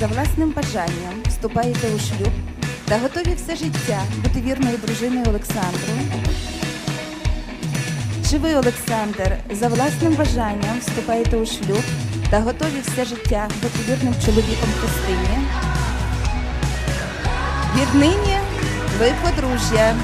за власним бажанням вступаєте у шлюб та готові все життя бути вірною дружиною Олександру? Чи ви, Олександр, за власним бажанням вступаєте у шлюб та готові все життя бути вірним чоловіком Христині? Віднині ви подружжя.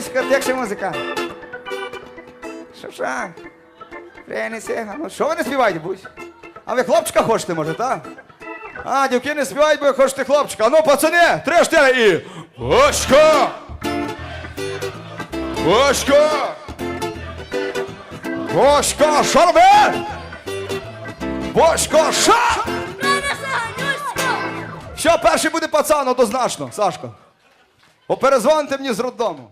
Виська, як ще музика? Що що? Ну що ви не співаєте, будь? А ви хлопчика хочете, може, так? А, дівки не співають, бо хочете хлопчика. Ну, пацани, три і. Бочка! Бочка! Бочка, що роби? Бочка, що? Перший буде пацан, однозначно, Сашко. Оперезвоните мені з роддому.